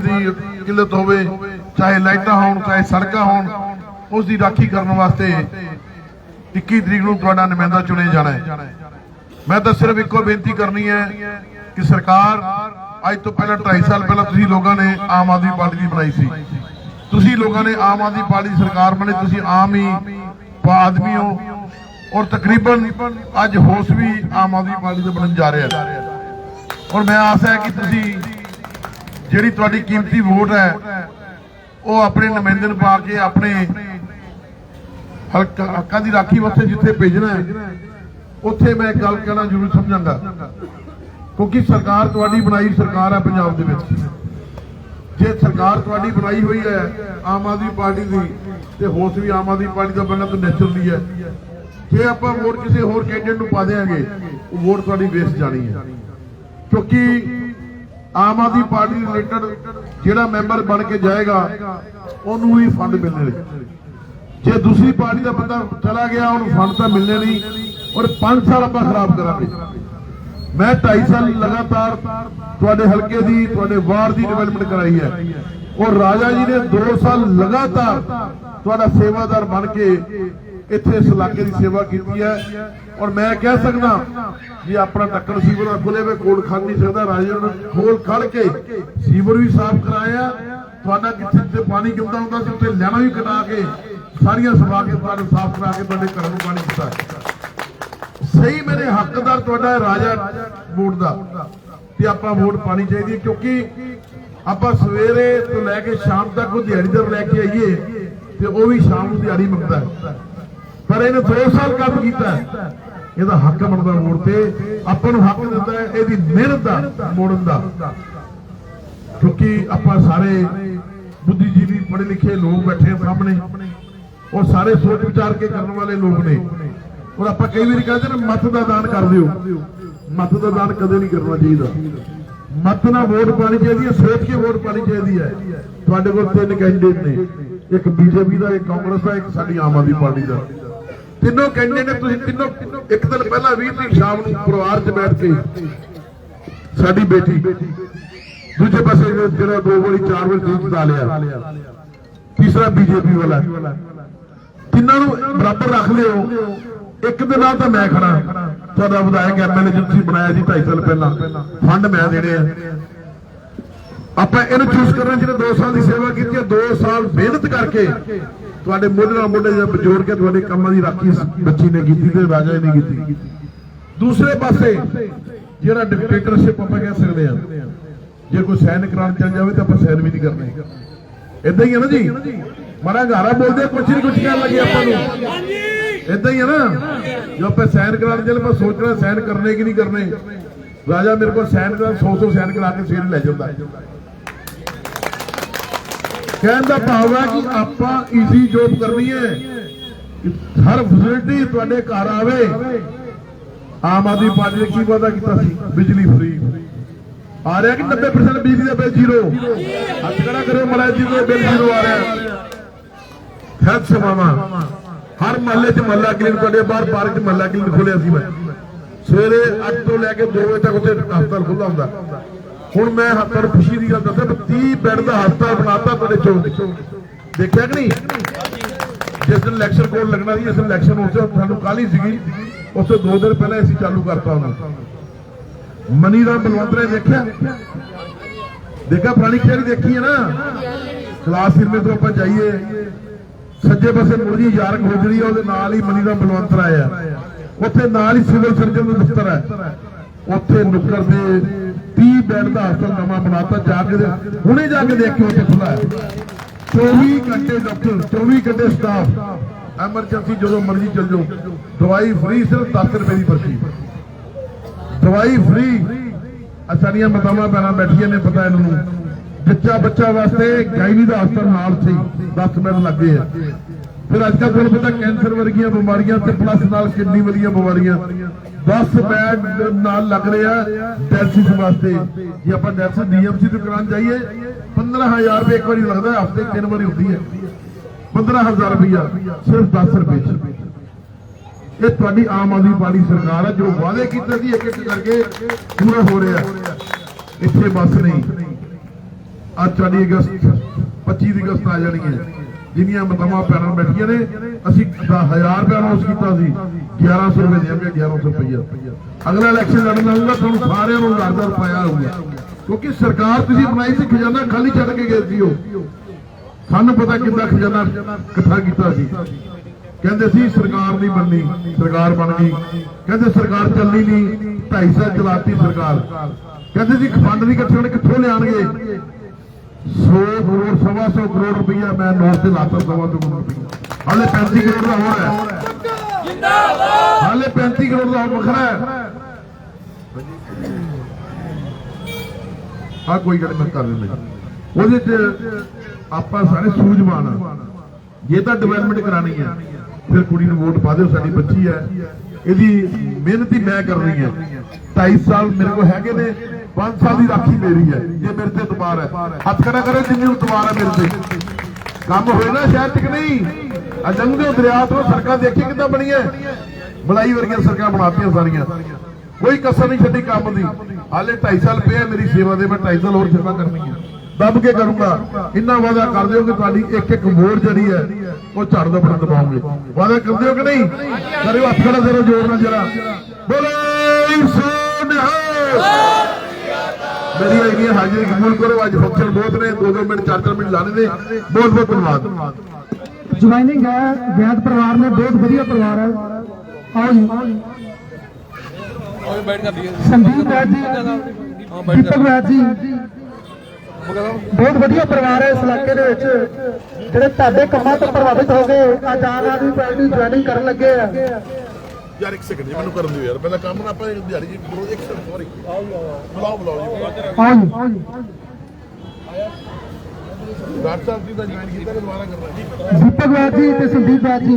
ਪਾਣੀ ਦੀ ਕਿੱਲਤ ਹੋਵੇ, ਚਾਹੇ ਲਾਈਟਾਂ ਹੋਣ, ਚਾਹੇ ਸੜਕਾਂ ਹੋਣ ਉਸ ਦੀ ਰਾਖੀ ਕਰਨ ਵਾਸਤੇ 21 ਤਰੀਕ ਨੂੰ ਤੁਹਾਡਾ ਨੁਮਾਇੰਦਾ ਚੁਣੇ ਜਾਣਾ ਹੈ। ਮੈਂ ਤਾਂ ਸਿਰਫ ਇੱਕੋ ਬੇਨਤੀ ਕਰਨੀ ਹੈ ਕਿ ਸਰਕਾਰ ਅੱਜ ਤੋਂ ਪਹਿਲਾਂ 2.5 ਸਾਲ ਪਹਿਲਾਂ ਤੁਸੀਂ ਲੋਕਾਂ ਨੇ ਆਮ ਆਦਮੀ ਪਾਰਟੀ ਦੀ ਬਣਾਈ ਸੀ। ਤੁਸੀਂ ਲੋਕਾਂ ਨੇ ਆਮ ਆਦਮੀ ਪਾਰਟੀ ਸਰਕਾਰ ਬਣੇ, ਤੁਸੀਂ ਆਮ ਹੀ ਆਦਮੀ ਹੋ ਔਰ ਤਕਰੀਬਨ ਅੱਜ ਹੋਸ ਵੀ ਆਮ ਆਦਮੀ ਪਾਰਟੀ ਦਾ ਬਣਨ ਜਾ ਰਿਹਾ ਔਰ ਮੈਂ ਆਸ ਹੈ ਕਿ ਤੁਸੀਂ ਜਿਹੜੀ ਤੁਹਾਡੀ ਕੀਮਤੀ ਵੋਟ ਹੈ, ਉਹ ਆਪਣੇ ਨੁਮਾਇੰਦੇ ਨੂੰ ਪਾ ਕੇ ਆਪਣੇ ਹੱਕਾਂ ਦੀ ਰਾਖੀ ਵਾਸਤੇ ਜਿੱਥੇ ਭੇਜਣਾ ਹੈ, ਉੱਥੇ ਮੈਂ ਗੱਲ ਕਹਿਣਾ ਜ਼ਰੂਰ ਸਮਝਾਂਗਾ। ਕਿਉਂਕਿ ਸਰਕਾਰ ਤੁਹਾਡੀ ਬਣਾਈ ਸਰਕਾਰ ਹੈ ਪੰਜਾਬ ਦੇ ਵਿੱਚ। ਜੇ ਸਰਕਾਰ ਤੁਹਾਡੀ ਬਣਾਈ ਹੋਈ ਹੈ ਆਮ ਆਦਮੀ ਪਾਰਟੀ ਦੀ, ਤੇ ਹੋਸ ਵੀ ਆਮ ਆਦਮੀ ਪਾਰਟੀ ਦਾ ਬਣਨਾ ਤਾਂ ਨੈਚੁਰਲੀ ਹੈ ਜੇ ਆਪਾਂ ਵੋਟ ਕਿਸੇ ਹੋਰ ਕੈਂਡੀਡੇਟ ਨੂੰ ਪਾ ਦੇਾਂਗੇ ਉਹ ਵੋਟ ਤੁਹਾਡੀ ਵੇਸਟ ਜਾਣੀ ਹੈ। ਕਿਉਂਕਿ ਆਮ ਆਦਮੀ ਪਾਰਟੀ ਰਿਲੇਟਡ ਜਿਹੜਾ ਮੈਂਬਰ ਬਣ ਕੇ ਜਾਏਗਾ, ਉਹਨੂੰ ਵੀ ਫੰਡ ਮਿਲਣੇ ਜੇ ਦੂਸਰੀ ਪਾਰਟੀ ਦਾ ਬੰਦਾ ਚਲਾ ਗਿਆ, ਉਹਨੂੰ ਫੰਡ ਤਾਂ ਮਿਲਣੇ ਨਹੀਂ, ਔਰ 5 ਸਾਲ ਆਪਾਂ ਖਰਾਬ ਕਰਾਂਗੇ। ਮੈਂ 2.5 ਸਾਲ ਲਗਾਤਾਰ ਤੁਹਾਡੇ ਹਲਕੇ ਦੀ, ਤੁਹਾਡੇ ਵਾਰਡ ਦੀ ਡਿਵੈਲਪਮੈਂਟ ਕਰਾਈ ਹੈ। ਔਰ ਰਾਜਾ ਜੀ ਨੇ 2 ਸਾਲ ਲਗਾਤਾਰ ਤੁਹਾਡਾ ਸੇਵਾਦਾਰ ਬਣ ਕੇ ਇੱਥੇ ਇਸ ਇਲਾਕੇ ਦੀ ਸੇਵਾ ਕੀਤੀ ਹੈ। ਔਰ ਮੈਂ ਕਹਿ ਸਕਦਾ ਵੀ ਆਪਣਾ ਟੱਕਰ ਸੀਵਰ ਖੁੱਲੇ ਵੇ ਕੋਲ ਖੜ ਨਹੀਂ ਸਕਦਾ। ਰਾਜੇ ਖੋਲ ਖੜ ਕੇ ਸੀਵਰ ਵੀ ਸਾਫ਼ ਕਰਾਇਆ। ਤੁਹਾਡਾ ਕਿੱਥੇ ਜਿੱਥੇ ਪਾਣੀ ਕਿੰਦਾ ਹੁੰਦਾ ਸੀ, ਉੱਥੇ ਲੈਣਾ ਵੀ ਕਟਾ ਕੇ ਸਾਰੀਆਂ ਸਵਾ ਕੇ ਤੁਹਾਨੂੰ ਸਾਫ਼ ਕਰਾ ਕੇ ਤੁਹਾਡੇ ਘਰਾਂ ਨੂੰ ਪਾਣੀ ਦਿੱਤਾ। ਸਹੀ ਮੇਰੇ ਹੱਕਦਾਰ ਤੁਹਾਡਾ ਰਾਜਾ ਵੋਟ ਦਾ। ਤੇ ਆਪਾਂ ਵੋਟ ਪਾਣੀ ਚਾਹੀਦੀ ਹੈ, ਕਿਉਂਕਿ ਆਪਾਂ ਸਵੇਰੇ ਤੋਂ ਲੈ ਕੇ ਸ਼ਾਮ ਤੱਕ ਉਹ ਦਿਹਾੜੀਦਾਰ ਲੈ ਕੇ ਆਈਏ ਤੇ ਉਹ ਵੀ ਸ਼ਾਮ ਨੂੰ ਦਿਹਾੜੀ ਮੰਗਦਾ ਹੈ। ਪਰ ਇਹਨੇ 2 ਸਾਲ ਕੰਮ ਕੀਤਾ। ਇਹਦਾ ਹੱਕ ਬਣਦਾ ਮੋੜ ਤੇ ਆਪਾਂ ਨੂੰ ਹੱਕ ਦਿੰਦਾ ਇਹਦੀ ਮਿਹਨਤ ਦਾ ਮੋੜਨ ਦਾ। ਕਿਉਂਕਿ ਆਪਾਂ ਸਾਰੇ ਬੁੱਧੀਜੀਵੀ ਪੜ੍ਹੇ ਲਿਖੇ ਲੋਕ ਬੈਠੇ ਸਾਹਮਣੇ। ਔਰ ਸਾਰੇ ਸੋਚ ਵਿਚਾਰ ਕੇ ਕਰਨ ਵਾਲੇ ਲੋਕ ਨੇ। ਔਰ ਆਪਾਂ ਕਈ ਵਾਰੀ ਕਹਿੰਦੇ ਨੇ, ਮਤ ਦਾ ਦਾਨ ਕਰ ਦਿਓ। ਮਤ ਦਾ ਦਾਨ ਕਦੇ ਨਹੀਂ ਕਰਨਾ ਚਾਹੀਦਾ। ਮਤ ਨਾਲ ਵੋਟ ਪਾਣੀ ਚਾਹੀਦੀ ਹੈ, ਸੋਚ ਕੇ ਵੋਟ ਪਾਣੀ ਚਾਹੀਦੀ ਹੈ। ਤੁਹਾਡੇ ਕੋਲ ਤਿੰਨ ਕੈਂਡੀਡੇਟ ਨੇ। ਇੱਕ ਬੀਜੇਪੀ ਦਾ, ਇੱਕ ਕਾਂਗਰਸ ਦਾ, ਇੱਕ ਸਾਡੀ ਆਮ ਆਦਮੀ ਪਾਰਟੀ ਦਾ। ਤਿੰਨੋਂ ਕੈਂਡੀਡੇਟ ਨੇ ਤੁਸੀਂ ਤਿੰਨੋਂ ਇੱਕ ਦਿਨ ਪਹਿਲਾਂ 20 ਤਰੀਕ ਸ਼ਾਮ ਨੂੰ ਪਰਿਵਾਰ 'ਚ ਬੈਠ ਕੇ ਸਾਡੀ ਬੇਟੀ ਦੂਜੇ ਪਾਸੇ ਜਿਹੜਾ ਦੋ ਵਾਰੀ, ਚਾਰ ਵਾਰੀ ਦੇਸ਼ ਜਿਤਾ ਲਿਆ। ਤੀਸਰਾ ਬੀਜੇਪੀ ਵਾਲਾ। ਤਿੰਨਾਂ ਨੂੰ ਬਰਾਬਰ ਰੱਖ ਲਿਓ। ਇੱਕ ਦੇ ਨਾਲ ਤਾਂ ਮੈਂ ਖੜਾ। ਤੁਹਾਡਾ ਵਿਧਾਇਕ ਐਮਐਲਏ ਜੀ ਤੁਸੀਂ ਬਣਾਇਆ ਸੀ 2.5 ਸਾਲ ਪਹਿਲਾਂ, ਫੰਡ ਮੈਂ ਦੇਣੇ ਆ। ਆਪਾਂ ਇਹਨੂੰ ਚੂਜ਼ ਕਰਨਾ ਜਿਹਨੇ 2 ਸਾਲ ਦੀ ਸੇਵਾ ਕੀਤੀ ਹੈ 2 ਸਾਲ ਮਿਹਨਤ ਕਰਕੇ ਤੁਹਾਡੇ ਮੋਢੇ ਨਾਲ ਮੋਢੇ ਜਿਹਾ ਬਜੋੜ ਕੇ ਤੁਹਾਡੇ ਕੰਮਾਂ ਦੀ ਰਾਖੀ ਬੱਚੀ ਨੇ ਕੀਤੀ ਤੇ ਰਾਜਾ ਨੇ ਕੀਤੀ। ਦੂਸਰੇ ਪਾਸੇ ਜਿਹੜਾ ਡਿਕਟੇਟਰਸ਼ਿਪ ਆਪਾਂ ਕਹਿ ਸਕਦੇ ਆ ਜੇ ਕੋਈ ਸੈਨ ਕਰਾਉਣ ਚੱਲ ਜਾਵੇ ਤਾਂ ਆਪਾਂ ਸੈਨ ਵੀ ਨਹੀਂ ਕਰਨੇ। ਇਦਾਂ ਹੀ ਹੈ ਨਾ ਜੀ? ਮਾੜਾ ਘਾਰਾ ਬੋਲਦੇ ਕੁਛ ਨਹੀਂ ਕੁਛ ਕਰਨ ਲੱਗੇ ਆਪਾਂ ਨੂੰ। ਇਦਾਂ ਹੀ ਹੈ ਨਾ? ਜੋ ਆਪਾਂ ਸੈਨ ਕਰਾਉਣ ਚੱਲ ਆਪਾਂ ਸੋਚ ਰਹੇ ਸੈਨ ਕਰਨੇ ਕਿ ਨਹੀਂ ਕਰਨੇ। ਰਾਜਾ ਮੇਰੇ ਕੋਲ ਸੈਨ ਕਰਾ 100 100 ਸੈਨ ਕਰਾ ਕੇ ਸਿਰ ਲੈ ਜਾਂਦਾ। ਕਹਿਣ ਦਾ ਭਾਵ ਹੈ ਕਿ ਆਪਾਂ ਈਜ਼ੀ ਜੋਬ ਕਰਨੀ ਹੈ। ਹਰ ਫੈਸਿਲਿਟੀ ਤੁਹਾਡੇ ਘਰ ਆਵੇ। ਆਮ ਆਦਮੀ ਪਾਰਟੀ ਨੇ ਕੀ ਵਾਅਦਾ ਕੀਤਾ ਸੀ? ਬਿਜਲੀ ਫ੍ਰੀ ਆ ਰਿਹਾ ਕਿ 90% ਬਿਜਲੀ ਦਾ ਬਿੱਲ ਜ਼ੀਰੋ। ਹੱਥ ਖੜਾ ਕਰੋ ਮਹਾਰਾਜ ਜੀ ਦਾ ਬਿੱਲ ਜ਼ੀਰੋ ਆ ਰਿਹਾ। ਹੈਲਥ ਸੇਵਾਵਾਂ ਹਰ ਮਹੱਲੇ 'ਚ ਮਹੱਲਾ ਕਲੀਨਿਕ ਤੁਹਾਡੇ ਬਾਹਰ ਪਾਰਕ 'ਚ ਮਹੱਲਾ ਕਲੀਨਿਕ ਖੋਲਿਆ ਸੀ ਮੈਂ। ਸਵੇਰੇ 8 ਤੋਂ ਲੈ ਕੇ 2 ਵਜੇ ਤੱਕ ਉੱਥੇ ਹਸਪਤਾਲ ਖੁੱਲ੍ਹਾ ਹੁੰਦਾ। ਹੁਣ ਮੈਂ ਹਸਪਤਾਲ ਖੁਸ਼ੀ ਦੀ ਗੱਲ ਦੱਸਾਂ 30 ਬੈੱਡ ਦਾ ਹਸਪਤਾਲ ਬਣਾਤਾ ਤੁਹਾਡੇ ਚੌਂਕ ਦੇਖਿਆ ਕਿ ਨਹੀਂ? ਜਿਸ ਦਿਨ ਇਲੈਕਸ਼ਨ ਕੋਡ ਲੱਗਣਾ ਸੀ, ਇਸ ਇਲੈਕਸ਼ਨ ਉਸ ਸਾਨੂੰ ਕਾਲੀ ਸੀਗੀ। ਉਸ ਤੋਂ 2 ਦਿਨ ਪਹਿਲਾਂ ਅਸੀਂ ਚਾਲੂ ਕਰਤਾ ਉਹਨੂੰ। ਮਨੀ ਰਾਮ ਬਲਵੰਤ ਨੇ ਦੇਖਿਆ? ਦੇਖਿਆ, ਪੁਰਾਣੀ ਖੇਡ ਦੇਖੀ ਹੈ ਨਾ? ਕਲਾਸ ਸਿਰਮੇ ਤੋਂ ਆਪਾਂ ਜਾਈਏ। ਸੱਜੇ ਪਾਸੇ ਮੁਰਜੀ ਯਾਰਕ ਹੋਜਰੀ ਆ, ਉਹਦੇ ਨਾਲ ਹੀ ਮਨੀ ਦਾ ਬਲਵੰਤ ਆਇਆ ਉੱਥੇ ਨਾਲ ਹੀ ਸਿਵਲ ਸਰਜਨ ਦਾ ਦਫ਼ਤਰ ਹੈ। ਉੱਥੇ ਨੁੱਕਰ ਦੇ 30 ਬੈੱਡ ਦਾ ਹਸਪਤਾਲ ਨਵਾਂ ਬਣਾਤਾ, ਜਾ ਕੇ ਹੁਣੇ ਜਾ ਕੇ ਦੇਖਿਓ ਉੱਥੇ ਖੁੱਲਾ ਹੈ। 24 ਘੰਟੇ ਡਾਕਟਰ 24 ਘੰਟੇ ਸਟਾਫ ਐਮਰਜੈਂਸੀ ਜਦੋਂ ਮਰਜ਼ੀ ਚੱਲ ਜਾਓ। ਦਵਾਈ ਫ੍ਰੀ ਸਿਰਫ 10 ਰੁਪਏ ਦੀ ਪਰਚੀ। ਦਵਾਈ ਫ੍ਰੀ ਅਸਾਰੀਆਂ ਮਤਾਵਾਂ ਪੈਣਾ ਬੈਠੀਆਂ ਨੇ ਪਤਾ ਇਹਨਾਂ। ਨੂੰ ਬੱਚਾ ਬੱਚਾ ਵਾਸਤੇ ਗਾਇਨੀ ਦਾ ਹਸਪਤਾਲ ਨਾਲ ਸੀ। 10 ਮਿੰਟ ਲੱਗੇ ਆ। ਫਿਰ ਅੱਜ ਕੱਲ੍ਹ ਤੁਹਾਨੂੰ ਪਤਾ ਕੈਂਸਰ ਵਰਗੀਆਂ ਬਿਮਾਰੀਆਂ ਤੇ ਪਲੱਸ ਨਾਲ ਕਿੰਨੀ ਵਧੀਆ ਬਿਮਾਰੀਆਂ। 10 ਬੈਡ ਨਾਲ ਲੱਗ ਰਿਹਾ ਡੈਲਸਿਸ ਵਾਸਤੇ। ਜੇ ਆਪਾਂ ਡੈਲਸਿਸ ਡੀਐਮਸੀ ਤੋਂ ਕਰਾਉਣ ਜਾਈਏ 15000 ਰੁਪਏ ਇੱਕ ਵਾਰੀ ਲੱਗਦਾ, ਹਫ਼ਤੇ ਤਿੰਨ ਵਾਰੀ ਹੁੰਦੀ ਹੈ। 15000 ਰੁਪਇਆ ਸਿਰਫ 10 ਰੁਪਏ ਚ। ਇਹ ਤੁਹਾਡੀ ਆਮ ਆਦਮੀ ਪਾਰਟੀ ਸਰਕਾਰ ਹੈ, ਜੋ ਵਾਅਦੇ ਕੀਤੇ ਸੀ ਇੱਕ ਇੱਕ ਕਰਕੇ ਪੂਰਾ ਹੋ ਰਿਹਾ। ਇੱਥੇ ਬਸ ਨਹੀਂ। ਅੱਜ 24 ਅਗਸਤ 25 ਦੀ ਅਗਸਤ ਆ ਜਾਣੀ ਹੈ। ਜਿੰਨੀਆਂ ਮਤਾਵਾਂ ਪੈਰਾਂ ਬੈਠੀਆਂ ਨੇ, ਅਸੀਂ 1000 ਰੁਪਏ ਅਨਾਉਂਸ ਕੀਤਾ ਸੀ। 1100 ਰੁਪਏ ਦੇਵਾਂਗੇ 1100 ਰੁਪਏ ਅਗਲਾ ਇਲੈਕਸ਼ਨ ਲੜਨ ਆਊਗਾ, ਤੁਹਾਨੂੰ ਸਾਰਿਆਂ ਨੂੰ 1000 ਰੁਪਏ ਆਊਗਾ। ਕਿਉਂਕਿ ਸਰਕਾਰ ਤੁਸੀਂ ਬਣਾਈ ਸੀ, ਖਜ਼ਾਨਾ ਖਾਲੀ ਛੱਡ ਕੇ ਗਏ ਸੀ ਉਹ। ਸਾਨੂੰ ਪਤਾ ਕਿੱਦਾਂ ਖਜ਼ਾਨਾ ਇਕੱਠਾ ਕੀਤਾ ਸੀ। ਕਹਿੰਦੇ ਸੀ, ਸਰਕਾਰ ਨਹੀਂ ਬਣਨੀ, ਸਰਕਾਰ ਬਣ ਗਈ। ਕਹਿੰਦੇ ਸਰਕਾਰ ਚੱਲਣੀ ਨਹੀਂ 2.5 ਸਾਲ ਚਲਾਤੀ ਸਰਕਾਰ। ਕਹਿੰਦੇ ਸੀ ਫੰਡ ਨਹੀਂ ਇਕੱਠੇ ਹੋਣੇ, ਕਿੱਥੋਂ ਲਿਆਣਗੇ 100 ਕਰੋੜ ਸਵਾ 100 ਕਰੋੜ ਰੁਪਈਆ ਮੈਂ ਨੋਟ ਤੇ ਲਾਤਾ ਸਵਾ ਸੌ ਕਰੋੜ ਰੁਪਈਆ। ਹਾਲੇ 35 ਕਰੋੜ ਦਾ ਹੋਰ ਹੈ। ਜਿੰਦਾਬਾਦ! ਹਾਲੇ 35 ਕਰੋੜ ਦਾ ਹੋਰ ਵੱਖਰਾ ਹੈ। ਆ ਕੋਈ ਗੱਲ ਮੈਂ ਕਰ ਦਿੰਦਾ। ਉਹਦੇ ਚ ਆਪਾਂ ਸਾਰੇ ਸੂਝਵਾਨ ਆ। ਜੇ ਤਾਂ ਡਿਵੈਲਪਮੈਂਟ ਕਰਾਣੀ ਹੈ ਫਿਰ ਕੁੜੀ ਨੂੰ ਵੋਟ ਪਾ ਦਿਓ ਸਾਡੀ ਬੱਚੀ ਹੈ। ਇਹਦੀ ਮਿਹਨਤ ਹੀ ਮੈਂ ਕਰਨੀ ਹੈ। 2.5 ਸਾਲ ਮੇਰੇ ਕੋਲ ਹੈਗੇ ਨੇ। 5 ਸਾਲ ਦੀ ਰਾਖੀ ਮੇਰੀ ਹੈ, ਜੇ ਮੇਰੇ ਤੇ ਇਤਬਾਰ ਹੈ। ਹੱਥ ਖੜਾ ਕਰੇ, ਜਿੰਨੀ ਇਤਬਾਰ ਹੈ ਮੇਰੇ ਤੇ। ਕੰਮ ਹੋਏ ਨਾ ਸ਼ਹਿਰ ਚ ਨਹੀਂ? ਆ ਦਰਿਆ ਤੋਂ, ਸੜਕਾਂ ਦੇਖੀ ਕਿੱਦਾਂ ਬਣੀਆਂ? ਬਲਾਈ ਵਰਗੀਆਂ ਸੜਕਾਂ ਬਣਾਤੀਆਂ ਸਾਰੀਆਂ। ਕੋਈ ਕਸਰ ਨਹੀਂ ਛੱਡੀ ਕੰਮ ਦੀ। ਹਾਲੇ 2.5 ਸਾਲ ਪਿਆ ਮੇਰੀ ਸੇਵਾ ਦੇ ਮੈਂ 2.5 ਸਾਲ ਹੋਰ ਸੇਵਾ ਕਰਨੀ ਹੈ। ਦੱਬ ਕੇ ਕਰੂੰਗਾ। ਇੰਨਾ ਵਾਅਦਾ ਕਰ ਦਿਓ ਕਿ ਤੁਹਾਡੀ ਇੱਕ ਇੱਕ ਵੋਟ ਜਿਹੜੀ ਹੈ, ਉਹ ਝੜ ਦੋ ਬਣਾ ਦਬਾਉਂਗੇ ਵਾਅਦਾ ਕਰ ਦਿਓ ਕਿ ਨਹੀਂ? ਕਰਿਓ ਹੱਥ ਖੜਾ, ਜ਼ਰਾ ਜੋਰ ਨਾਲ ਜਰਾ। ਬੋਲੇ, ਸੋਨਹਾ। ਮੇਰੀ ਹੈਗੀ ਹੈ ਹਾਜ਼ਰੀ ਕਬੂਲ ਕਰੋ ਅੱਜ ਫੰਕਸ਼ਨ ਬਹੁਤ ਨੇ 2-2 ਮਿੰਟ 4-4 ਮਿੰਟ ਲਾਣੇ ਨੇ ਬਹੁਤ ਬਹੁਤ ਧੰਨਵਾਦ। ਜੁਆਇਨਿੰਗ ਹੈ ਵੈਦ ਪਰਿਵਾਰ ਨੇ ਬਹੁਤ ਵਧੀਆ ਪਰਿਵਾਰ ਹੈ। ਆਓ ਜੀ। ਸੰਦੀਪ ਵੈਦ ਜੀ ਦੀਪਕ ਵੈਦ ਜੀ। ਬਹੁਤ ਵਧੀਆ ਪਰਿਵਾਰ ਹੈ ਇਸ ਇਲਾਕੇ ਦੇ ਵਿੱਚ। ਜਿਹੜੇ ਤੁਹਾਡੇ ਕੰਮਾਂ ਤੋਂ ਪ੍ਰਭਾਵਿਤ ਹੋ ਗਏ ਅੱਜ ਆਮ ਆਦਮੀ ਪਾਰਟੀ ਜੁਆਇਨਿੰਗ ਕਰਨ ਲੱਗੇ ਆ। ਯਾਰ ਇੱਕ ਸੈਕਿੰਡ ਜੀ ਮੈਨੂੰ ਕਰਨ ਦਿਓ ਯਾਰ। ਪਹਿਲਾਂ ਕੰਮ ਨਾ ਆਪਾਂ ਦਿਹਾੜੀ ਜੀ ਬਰੋ ਇੱਕ ਸੈਕਿੰਡ ਸੌਰੀ ਬੁਲਾਓ ਬੁਲਾਓ ਜੀ। ਡਾਕਟਰ ਸਾਹਿਬ ਜੀ ਦਾ ਜੁਆਇਨ ਕੀਤਾ ਕਿ ਦੁਬਾਰਾ ਕਰਨਾ ਦੀਪਕ ਵੈਦ ਜੀ ਤੇ ਸੰਦੀਪ ਵੈਦ ਜੀ।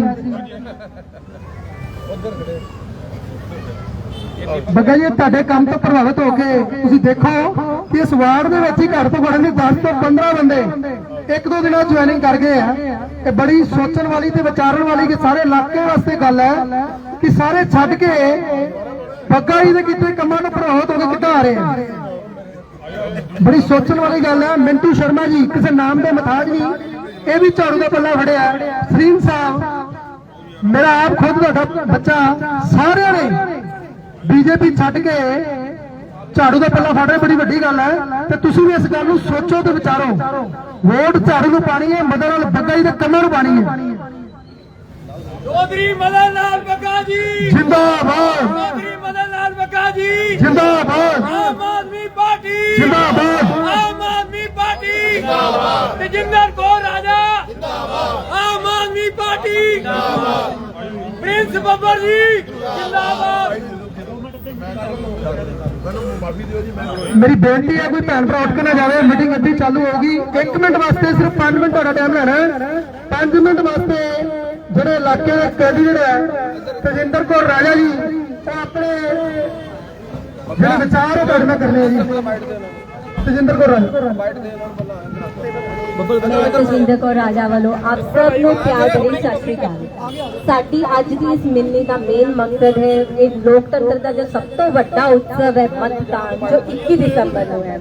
ਬੱਗਾ ਜੀ, ਤੁਹਾਡੇ ਕੰਮ ਤੋਂ ਪ੍ਰਭਾਵਿਤ ਹੋ ਕੇ ਤੁਸੀਂ ਦੇਖੋ ਕਿ ਇਸ ਵਾਰਡ ਦੇ ਵਿੱਚ ਹੀ ਘੱਟ ਤੋਂ ਘੱਟ ਨਹੀਂ 10 ਤੋਂ 15 ਬੰਦੇ ਇੱਕ ਦੋ ਦਿਨਾਂ ਜੁਆਇਨਿੰਗ ਕਰ ਗਏ ਆ। ਇਹ ਬੜੀ ਸੋਚਣ ਵਾਲੀ ਤੇ ਵਿਚਾਰਨ ਵਾਲੀ ਕਿ ਸਾਰੇ ਇਲਾਕੇ ਵਾਸਤੇ ਗੱਲ ਹੈ ਕਿ ਸਾਰੇ ਛੱਡ ਕੇ ਬੱਗਾ ਜੀ ਦੇ ਕੀਤੇ ਕੰਮਾਂ ਨੂੰ ਪ੍ਰਭਾਵਿਤ ਹੋ ਕੇ ਕਿੱਦਾਂ ਆ ਰਹੇ ਆ। ਬੜੀ ਸੋਚਣ ਵਾਲੀ ਗੱਲ ਹੈ। ਮਿੰਟੂ ਸ਼ਰਮਾ ਜੀ, ਕਿਸੇ ਨਾਮ ਦੇ ਮਥਾਜ ਨਹੀਂ। ਇਹ ਵੀ ਝਾੜੂ ਦਾ ਪੱਲਾ ਫੜਿਆ। ਸਰੀਨ ਸਾਹਿਬ, ਮੇਰਾ ਆਪ ਖੁਦ ਤੁਹਾਡਾ ਬੱਚਾ, ਸਾਰਿਆਂ ਨੇ ਬੀਜੇਪੀ ਛੱਡ ਕੇ ਝਾੜੂ ਦਾ ਪੱਲਾ ਫੜ ਰਹੇ ਬੜੀ ਵੱਡੀ ਗੱਲ ਹੈ। ਤੇ ਤੁਸੀਂ ਵੀ ਇਸ ਗੱਲ ਨੂੰ ਸੋਚੋ ਤੇ ਵਿਚਾਰੋ। ਵੋਟ ਝਾੜੂ ਨੂੰ ਪਾਣੀ ਹੈ ਮਦਨ ਨਾਲ ਬੱਗਾ ਜੀ ਦੇ ਕੰਮਾਂ ਨੂੰ ਪਾਣੀ ਹੈ। ਚੌਧਰੀ ਮਦਨ ਲਾਲ ਬੱਗਾ ਜੀ। ਜਿੰਦਾਬਾਦ। ਚੌਧਰੀ ਮਦਨ ਲਾਲ ਬੱਗਾ ਜੀ। ਜਿੰਦਾਬਾਦ। ਆਮ ਆਦਮੀ ਪਾਰਟੀ। ਜਿੰਦਾਬਾਦ। ਆਮ ਆਦਮੀ ਪਾਰਟੀ। ਜਿੰਦਾਬਾਦ। ਤੇਜਿੰਦਰ ਕੌਰ ਰਾਜਾ। ਜਿੰਦਾਬਾਦ। ਆਮ ਆਦਮੀ ਪਾਰਟੀ। ਜਿੰਦਾਬਾਦ। ਪ੍ਰਿੰਸ ਬੱਬਰ ਜੀ। ਜਿੰਦਾਬਾਦ। ਮੇਰੀ ਬੇਨਤੀ ਹੈ ਕੋਈ ਭੈਣ ਭਰਾ ਉੱਠ ਕੇ ਨਾ ਜਾਵੇ ਮੀਟਿੰਗ ਅੱਧੀ ਚਾਲੂ ਹੋਊਗੀ। 1 ਮਿੰਟ ਵਾਸਤੇ ਸਿਰਫ 5 ਮਿੰਟ ਤੁਹਾਡਾ ਟਾਈਮ ਲੈਣਾ ਹੈ। 5 ਮਿੰਟ ਵਾਸਤੇ ਜਿਹੜੇ ਇਲਾਕੇ ਦੇ ਕੈਂਡੀਡੇਟ ਹੈ, ਤਜਿੰਦਰ ਕੌਰ ਰਾਜਾ ਜੀ, ਉਹ ਆਪਣੇ ਜਿਹੜੇ ਵਿਚਾਰ ਉਹ ਤੁਹਾਡੇ ਨਾਲ ਕਰਨੇ ਆ ਜੀ। ਤਜਿੰਦਰ ਕੌਰ ਰਾਜਾ। ਮੈਂ ਤਜਿੰਦਰ ਕੌਰ ਰਾਜਾ ਵੱਲੋਂ ਆਪ ਸਭ ਨੂੰ ਪਿਆਰ ਭਰੀ ਸਤਿ ਸ਼੍ਰੀ ਅਕਾਲ। ਸਾਡੀ ਅੱਜ ਦੀ ਇਸ ਮਿਲਣੀ ਦਾ ਮੇਨ ਮਕਸਦ ਹੈ ਇਹ ਲੋਕਤੰਤਰ ਦਾ ਜੋ ਸਭ ਤੋਂ ਵੱਡਾ ਉਤਸਵ ਹੈ ਮਤਦਾਨ, ਜੋ 21 ਦਸੰਬਰ ਨੂੰ ਹੈ।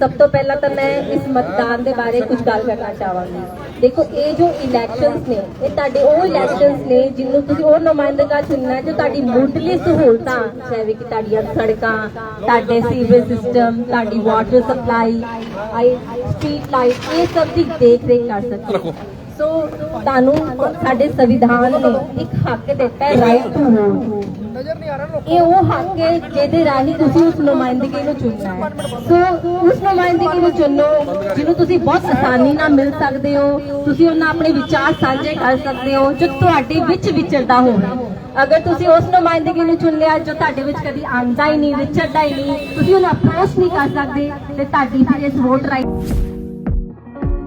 ਸਭ ਤੋਂ ਪਹਿਲਾਂ ਤਾਂ ਮੈਂ ਇਸ ਮਤਦਾਨ ਦੇ ਬਾਰੇ ਕੁਝ ਗੱਲ ਕਰਨਾ ਚਾਹਾਂਗੀ। ਦੇਖੋ, ਇਹ ਜੋ ਇਲੈਕਸ਼ਨਸ ਨੇ, ਇਹ ਤੁਹਾਡੇ ਉਹ ਇਲੈਕਸ਼ਨਸ ਨੇ ਜਿਹਨੂੰ ਤੁਸੀਂ ਉਹ ਨੁਮਾਇੰਦਗਾ ਚੁਣਨਾ ਜੋ ਤੁਹਾਡੀ ਮੁੱਢਲੀ ਸਹੂਲਤਾਂ ਜਿਵੇਂ ਕਿ ਤੁਹਾਡੀਆਂ ਸੜਕਾਂ, ਤੁਹਾਡੇ ਸੀਵਰੇਜ ਸਿਸਟਮ ਤੁਹਾਡੀ ਵਾਟਰ ਸਪਲਾਈ ਆਈ ਸਟਰੀਟ ਲਾਈਟ ਇਹ ਸਭ ਦੀ ਦੇਖ ਰੇਖ ਕਰ ਸਕੇ ਸੋ ਤੁਹਾਨੂੰ ਸਾਡੇ ਸੰਵਿਧਾਨ ਨੇ ਇੱਕ ਹੱਕ ਦਿੱਤਾ ਹੈ ਰਾਈਟ ਟੂ ਵੋਟ ਇਹ ਉਹ ਹੱਕ ਹੈ ਜਿਹਦੇ ਰਾਹੀਂ ਤੁਸੀਂ ਉਸ ਨੁਮਾਇੰਦਗੀ ਨੂੰ ਚੁਣਨਾ ਹੈ। ਸੋ ਉਸ ਨੁਮਾਇੰਦਗੀ ਨੂੰ ਚੁਣੋ, ਜਿਹਨੂੰ ਤੁਸੀਂ ਬਹੁਤ ਆਸਾਨੀ ਨਾਲ ਮਿਲ ਸਕਦੇ ਹੋ। ਤੁਸੀਂ ਉਹਨਾਂ ਆਪਣੇ ਵਿਚਾਰ ਸਾਂਝੇ ਕਰ ਸਕਦੇ ਹੋ, ਜੋ ਤੁਹਾਡੇ ਵਿੱਚ ਵਿਚਰਦਾ ਹੋਵੇ। ਅਗਰ ਤੁਸੀਂ ਉਸ ਨੁਮਾਇੰਦਗੀ ਨੂੰ ਚੁਣ ਲਿਆ, ਜੋ ਤੁਹਾਡੇ ਵਿੱਚ ਕਦੀ ਆਉਂਦਾ ਹੀ ਨਹੀਂ, ਵਿਚਰਦਾ ਹੀ ਨਹੀਂ, ਤੁਸੀਂ ਉਹਨੂੰ ਅਪਰੋਚ ਨਹੀਂ ਕਰ ਸਕਦੇ, ਤੇ ਤੁਹਾਡੀ ਫਿਰ ਇਸ ਵੋਟ ਰਾਈਟ